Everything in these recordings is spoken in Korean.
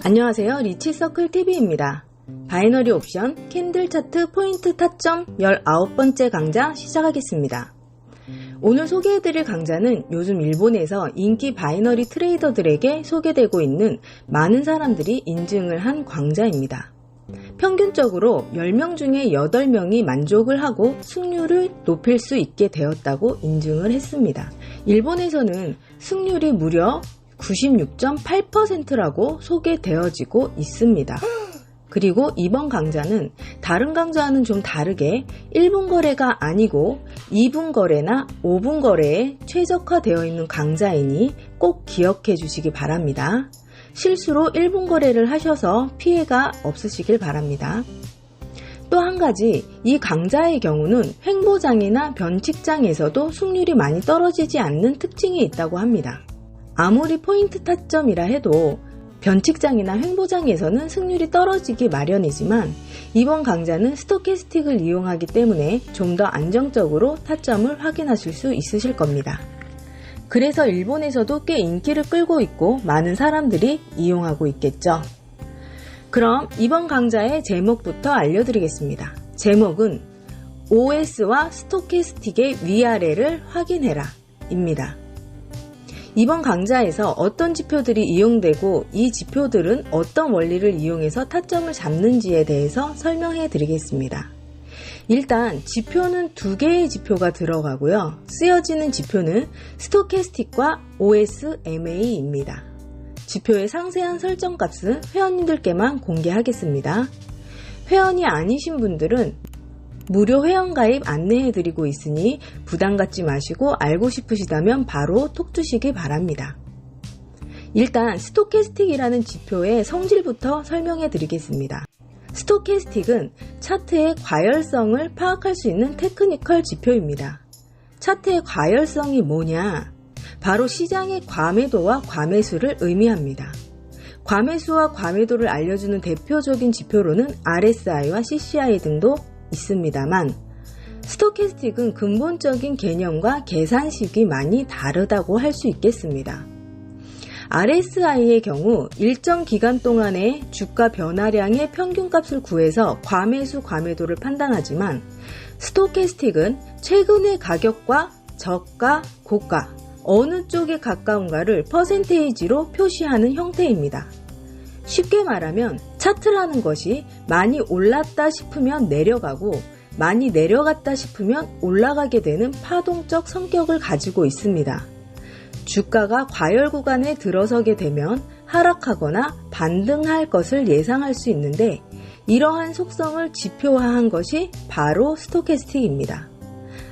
안녕하세요. 리치서클TV입니다. 바이너리 옵션 캔들 차트 포인트 타점 19번째 강좌 시작하겠습니다. 오늘 소개해드릴 강좌는 요즘 일본에서 인기 바이너리 트레이더들에게 소개되고 있는 많은 사람들이 인증을 한 강좌입니다. 평균적으로 10명 중에 8명이 만족을 하고 승률을 높일 수 있게 되었다고 인증을 했습니다. 일본에서는 승률이 무려 96.8%라고 소개되어지고 있습니다. 그리고 이번 강좌는 다른 강좌와는 좀 다르게 1분 거래가 아니고 2분 거래나 5분 거래에 최적화되어 있는 강좌이니 꼭 기억해 주시기 바랍니다. 실수로 1분 거래를 하셔서 피해가 없으시길 바랍니다. 또 한 가지, 이 강좌의 경우는 횡보장이나 변칙장에서도 승률이 많이 떨어지지 않는 특징이 있다고 합니다. 아무리 포인트 타점이라 해도 변칙장이나 횡보장에서는 승률이 떨어지기 마련이지만 이번 강좌는 스토캐스틱을 이용하기 때문에 좀 더 안정적으로 타점을 확인하실 수 있으실 겁니다. 그래서 일본에서도 꽤 인기를 끌고 있고 많은 사람들이 이용하고 있겠죠. 그럼 이번 강좌의 제목부터 알려드리겠습니다. 제목은 OS와 스토캐스틱의 위아래를 확인해라 입니다. 이번 강좌에서 어떤 지표들이 이용되고 이 지표들은 어떤 원리를 이용해서 타점을 잡는지에 대해서 설명해 드리겠습니다. 일단 지표는 두 개의 지표가 들어가고요. 쓰여지는 지표는 스토캐스틱과 OSMA입니다. 지표의 상세한 설정 값은 회원님들께만 공개하겠습니다. 회원이 아니신 분들은 무료 회원가입 안내해드리고 있으니 부담 갖지 마시고 알고 싶으시다면 바로 톡 주시기 바랍니다. 일단 스토캐스틱이라는 지표의 성질부터 설명해 드리겠습니다. 스토캐스틱은 차트의 과열성을 파악할 수 있는 테크니컬 지표입니다. 차트의 과열성이 뭐냐? 바로 시장의 과매도와 과매수를 의미합니다. 과매수와 과매도를 알려주는 대표적인 지표로는 RSI와 CCI 등도 있습니다만 스토캐스틱은 근본적인 개념과 계산식이 많이 다르다고 할 수 있겠습니다. RSI의 경우 일정 기간 동안의 주가 변화량의 평균값을 구해서 과매수 과매도를 판단하지만 스토캐스틱은 최근의 가격과 저가, 고가 어느 쪽에 가까운가를 퍼센테이지로 표시하는 형태입니다. 쉽게 말하면 차트라는 것이 많이 올랐다 싶으면 내려가고 많이 내려갔다 싶으면 올라가게 되는 파동적 성격을 가지고 있습니다. 주가가 과열 구간에 들어서게 되면 하락하거나 반등할 것을 예상할 수 있는데 이러한 속성을 지표화한 것이 바로 스토캐스틱입니다.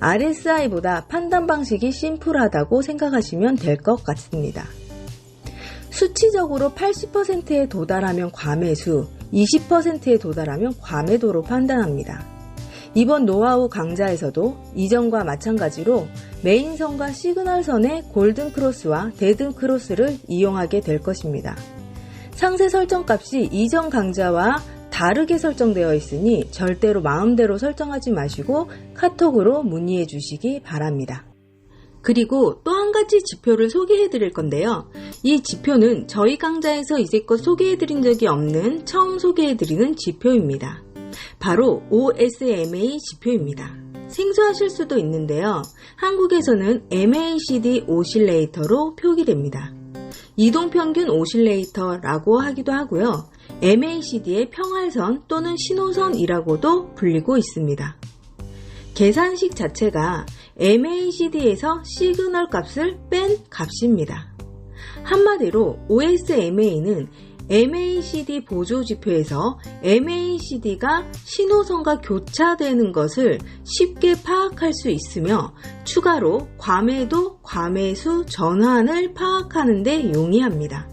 RSI보다 판단 방식이 심플하다고 생각하시면 될 것 같습니다. 수치적으로 80%에 도달하면 과매수, 20%에 도달하면 과매도로 판단합니다. 이번 노하우 강좌에서도 이전과 마찬가지로 메인선과 시그널선의 골든 크로스와 데든 크로스를 이용하게 될 것입니다. 상세 설정 값이 이전 강좌와 다르게 설정되어 있으니 절대로 마음대로 설정하지 마시고 카톡으로 문의해 주시기 바랍니다. 그리고 또 한 가지 지표를 소개해 드릴 건데요. 이 지표는 저희 강좌에서 이제껏 소개해 드린 적이 없는 처음 소개해 드리는 지표입니다. 바로 OSMA 지표입니다. 생소하실 수도 있는데요. 한국에서는 MACD 오실레이터로 표기됩니다. 이동평균 오실레이터라고 하기도 하고요. MACD의 평활선 또는 신호선이라고도 불리고 있습니다. 계산식 자체가 MACD에서 시그널 값을 뺀 값입니다. 한마디로 OSMA는 MACD 보조 지표에서 MACD가 신호선과 교차되는 것을 쉽게 파악할 수 있으며 추가로 과매도, 과매수 전환을 파악하는 데 용이합니다.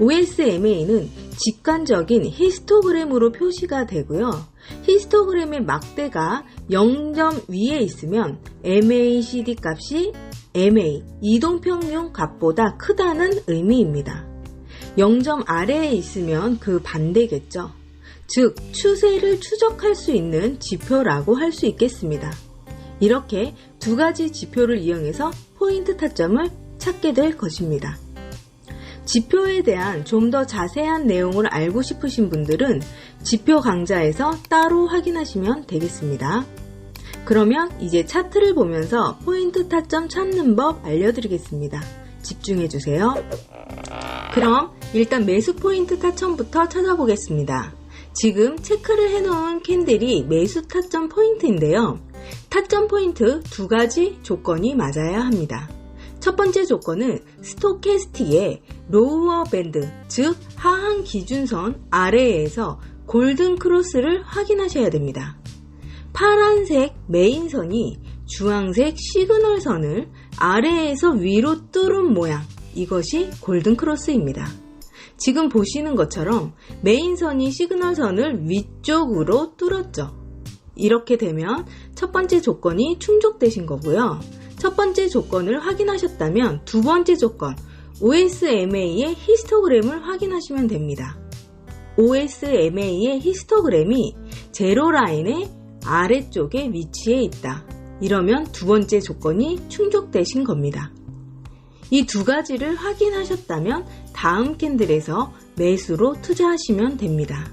OSMA는 직관적인 히스토그램으로 표시가 되고요. 히스토그램의 막대가 0점 위에 있으면 MACD 값이 MA, 이동평균 값보다 크다는 의미입니다. 0점 아래에 있으면 그 반대겠죠. 즉, 추세를 추적할 수 있는 지표라고 할 수 있겠습니다. 이렇게 두 가지 지표를 이용해서 포인트 타점을 찾게 될 것입니다. 지표에 대한 좀 더 자세한 내용을 알고 싶으신 분들은 지표 강좌에서 따로 확인하시면 되겠습니다. 그러면 이제 차트를 보면서 포인트 타점 찾는 법 알려드리겠습니다. 집중해주세요. 그럼 일단 매수 포인트 타점부터 찾아보겠습니다. 지금 체크를 해놓은 캔들이 매수 타점 포인트인데요. 타점 포인트 두 가지 조건이 맞아야 합니다. 첫 번째 조건은 스토캐스틱의 로우어 밴드, 즉 하한 기준선 아래에서 골든 크로스를 확인하셔야 됩니다. 파란색 메인선이 주황색 시그널 선을 아래에서 위로 뚫은 모양, 이것이 골든 크로스입니다. 지금 보시는 것처럼 메인선이 시그널 선을 위쪽으로 뚫었죠. 이렇게 되면 첫 번째 조건이 충족되신 거고요. 첫 번째 조건을 확인하셨다면 두 번째 조건 OSMA의 히스토그램을 확인하시면 됩니다. OSMA의 히스토그램이 제로 라인의 아래쪽에 위치해 있다. 이러면 두 번째 조건이 충족되신 겁니다. 이 두 가지를 확인하셨다면 다음 캔들에서 매수로 투자하시면 됩니다.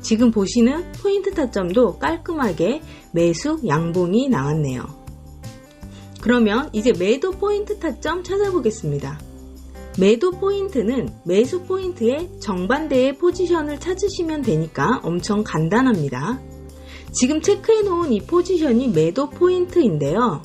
지금 보시는 포인트 타점도 깔끔하게 매수 양봉이 나왔네요. 그러면 이제 매도 포인트 타점 찾아보겠습니다. 매도 포인트는 매수 포인트의 정반대의 포지션을 찾으시면 되니까 엄청 간단합니다. 지금 체크해 놓은 이 포지션이 매도 포인트인데요.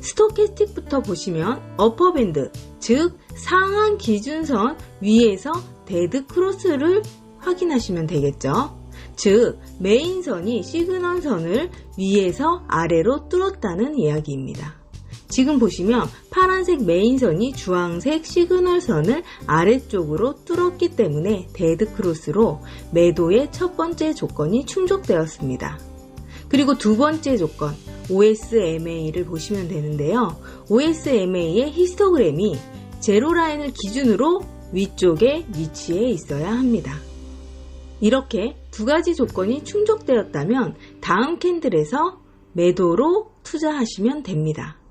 스토캐스틱부터 보시면 어퍼밴드, 즉 상한 기준선 위에서 데드 크로스를 확인하시면 되겠죠. 즉 메인선이 시그널선을 위에서 아래로 뚫었다는 이야기입니다. 지금 보시면 파란색 메인선이 주황색 시그널선을 아래쪽으로 뚫었기 때문에 데드 크로스로 매도의 첫 번째 조건이 충족되었습니다. 그리고 두 번째 조건 OSMA를 보시면 되는데요. OSMA의 히스토그램이 제로 라인을 기준으로 위쪽에 위치해 있어야 합니다. 이렇게 두 가지 조건이 충족되었다면 다음 캔들에서 매도로 투자하시면 됩니다.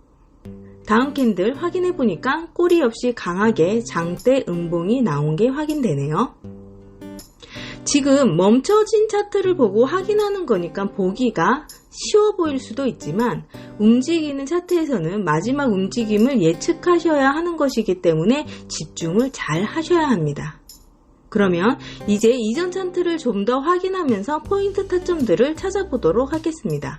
다음 캔들 확인해 보니까 꼬리 없이 강하게 장대 음봉이 나온 게 확인되네요. 지금 멈춰진 차트를 보고 확인하는 거니까 보기가 쉬워 보일 수도 있지만 움직이는 차트에서는 마지막 움직임을 예측하셔야 하는 것이기 때문에 집중을 잘 하셔야 합니다. 그러면 이제 이전 차트를 좀 더 확인하면서 포인트 타점들을 찾아보도록 하겠습니다.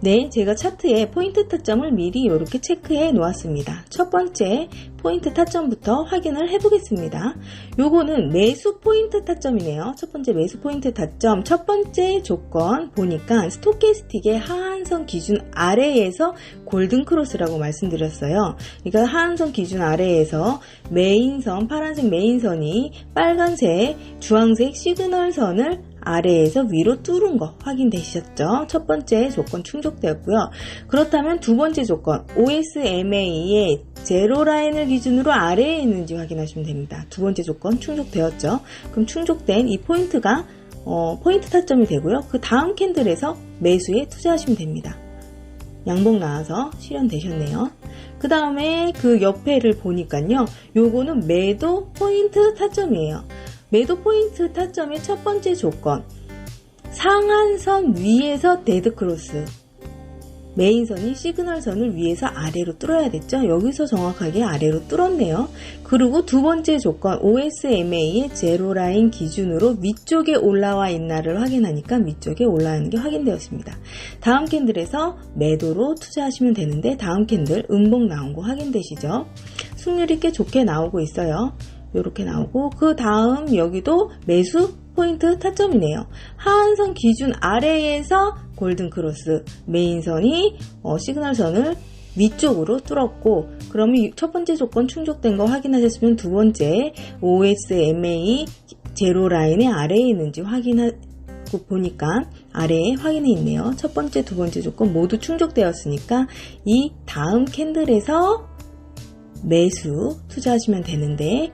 네, 제가 차트에 포인트 타점을 미리 이렇게 체크해 놓았습니다. 첫 번째 포인트 타점부터 확인을 해 보겠습니다. 요거는 매수 포인트 타점이네요. 첫 번째 매수 포인트 타점. 첫 번째 조건 보니까 스토캐스틱의 하한선 기준 아래에서 골든 크로스라고 말씀드렸어요. 그러니까 하한선 기준 아래에서 메인선, 파란색 메인선이 빨간색, 주황색 시그널 선을 아래에서 위로 뚫은 거 확인되셨죠? 첫 번째 조건 충족되었고요. 그렇다면 두 번째 조건 OSMA의 제로 라인을 기준으로 아래에 있는지 확인하시면 됩니다. 두 번째 조건 충족되었죠? 그럼 충족된 이 포인트가 어, 포인트 타점이 되고요. 그 다음 캔들에서 매수에 투자하시면 됩니다. 양봉 나와서 실현되셨네요. 그 다음에 그 옆에를 보니까요. 요거는 매도 포인트 타점이에요. 매도 포인트 타점의 첫 번째 조건 상한선 위에서 데드크로스 메인선이 시그널선을 위에서 아래로 뚫어야 됐죠. 여기서 정확하게 아래로 뚫었네요. 그리고 두 번째 조건 OSMA의 제로라인 기준으로 위쪽에 올라와 있나를 확인하니까 위쪽에 올라와 있는 게 확인되었습니다. 다음 캔들에서 매도로 투자하시면 되는데 다음 캔들 음봉 나온 거 확인되시죠? 승률이 꽤 좋게 나오고 있어요. 이렇게 나오고 그 다음 여기도 매수 포인트 타점이네요. 하한선 기준 아래에서 골든 크로스 메인선이 어, 시그널선을 위쪽으로 뚫었고 그러면 첫 번째 조건 충족된 거 확인하셨으면 두 번째 OSMA 제로 라인의 아래에 있는지 확인하고 보니까 아래에 확인해 있네요. 첫 번째, 두 번째 조건 모두 충족되었으니까 이 다음 캔들에서 매수 투자하시면 되는데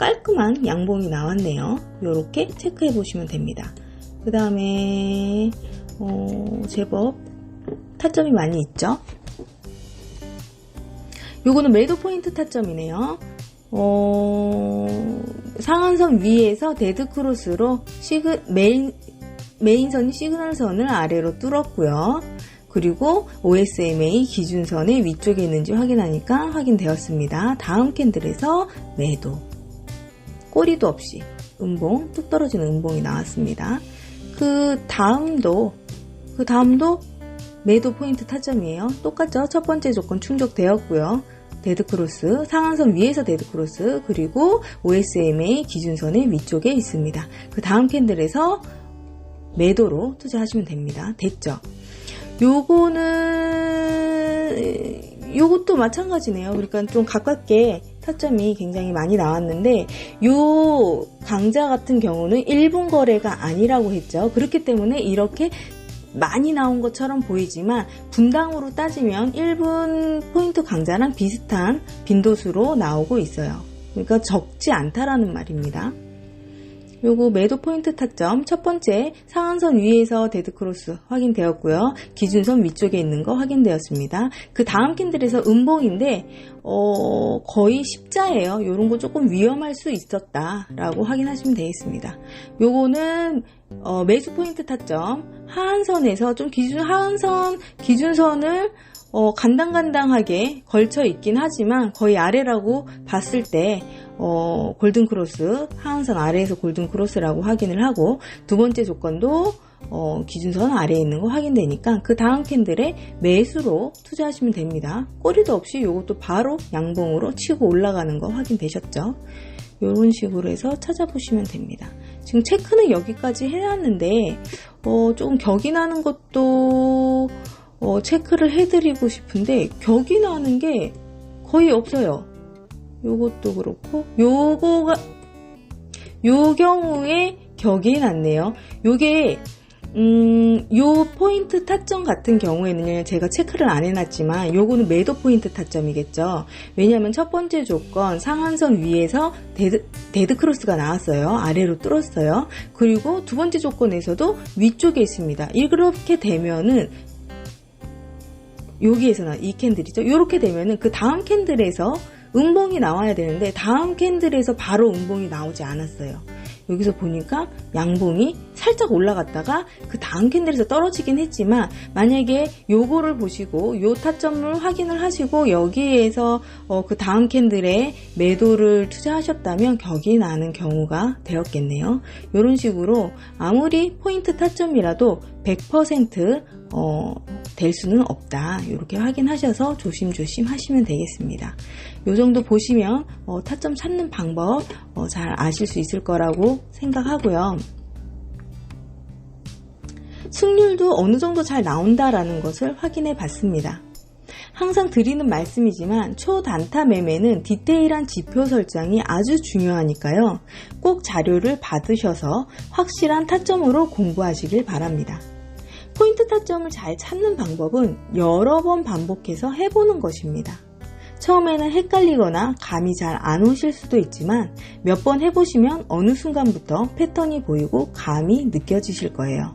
깔끔한 양봉이 나왔네요. 이렇게 체크해 보시면 됩니다. 그 다음에 어, 제법 타점이 많이 있죠. 요거는 매도 포인트 타점이네요. 어, 상한선 위에서 데드 크로스로 시그, 메인, 메인선이 시그널선을 아래로 뚫었고요. 그리고 OSMA 기준선의 위쪽에 있는지 확인하니까 확인되었습니다. 다음 캔들에서 매도. 꼬리도 없이 음봉, 뚝 떨어지는 음봉이 나왔습니다. 그 다음도, 그 다음도 매도 포인트 타점이에요. 똑같죠? 첫 번째 조건 충족되었고요. 데드크로스, 상한선 위에서 데드크로스, 그리고 OSMA 기준선의 위쪽에 있습니다. 그 다음 캔들에서 매도로 투자하시면 됩니다. 됐죠? 요거는, 요것도 마찬가지네요. 그러니까 좀 가깝게 타점이 굉장히 많이 나왔는데, 요 강자 같은 경우는 1분 거래가 아니라고 했죠. 그렇기 때문에 이렇게 많이 나온 것처럼 보이지만 분당으로 따지면 1분 포인트 강자랑 비슷한 빈도수로 나오고 있어요. 그러니까 적지 않다라는 말입니다. 요거 매도 포인트 타점 첫 번째 상한선 위에서 데드크로스 확인되었고요. 기준선 위쪽에 있는 거 확인되었습니다. 그 다음 캔들에서 음봉인데 어, 거의 십자예요. 요런 거 조금 위험할 수 있었다라고 확인하시면 되겠습니다. 요거는 어, 매수 포인트 타점 하한선에서 좀 기준 하한선 기준선을 어, 간당간당하게 걸쳐 있긴 하지만 거의 아래라고 봤을 때 어, 골든 크로스 하한선 아래에서 골든 크로스라고 확인을 하고 두 번째 조건도 어, 기준선 아래에 있는 거 확인되니까 그 다음 캔들에 매수로 투자하시면 됩니다. 꼬리도 없이 이것도 바로 양봉으로 치고 올라가는 거 확인되셨죠? 이런 식으로 해서 찾아보시면 됩니다. 지금 체크는 여기까지 해놨는데 어, 조금 격이 나는 것도 어, 체크를 해드리고 싶은데 격이 나는 게 거의 없어요. 요것도 그렇고 요거가 요 경우에 격이 났네요. 요게 음, 요 포인트 타점 같은 경우에는 제가 체크를 안 해놨지만 요거는 매도 포인트 타점이겠죠. 왜냐하면 첫 번째 조건 상한선 위에서 데드, 데드 크로스가 나왔어요. 아래로 뚫었어요. 그리고 두 번째 조건에서도 위쪽에 있습니다. 이렇게 되면은 여기에서 나 이 캔들이죠. 이렇게 되면은 그 다음 캔들에서 음봉이 나와야 되는데 다음 캔들에서 바로 음봉이 나오지 않았어요. 여기서 보니까 양봉이 살짝 올라갔다가 그 다음 캔들에서 떨어지긴 했지만 만약에 요거를 보시고 요 타점을 확인을 하시고 여기에서 어, 그 다음 캔들에 매도를 투자하셨다면 격이 나는 경우가 되었겠네요. 이런 식으로 아무리 포인트 타점이라도 100% 어, 될 수는 없다. 이렇게 확인하셔서 조심조심 하시면 되겠습니다. 이 정도 보시면 어, 타점 찾는 방법 어, 잘 아실 수 있을 거라고 생각하고요. 승률도 어느 정도 잘 나온다라는 것을 확인해 봤습니다. 항상 드리는 말씀이지만 초단타 매매는 디테일한 지표 설정이 아주 중요하니까요. 꼭 자료를 받으셔서 확실한 타점으로 공부하시길 바랍니다. 포인트 타점을 잘 찾는 방법은 여러 번 반복해서 해보는 것입니다. 처음에는 헷갈리거나 감이 잘 안 오실 수도 있지만 몇 번 해보시면 어느 순간부터 패턴이 보이고 감이 느껴지실 거예요.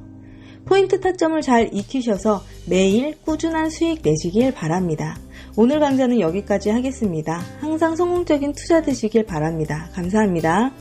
포인트 타점을 잘 익히셔서 매일 꾸준한 수익 내시길 바랍니다. 오늘 강좌는 여기까지 하겠습니다. 항상 성공적인 투자 되시길 바랍니다. 감사합니다.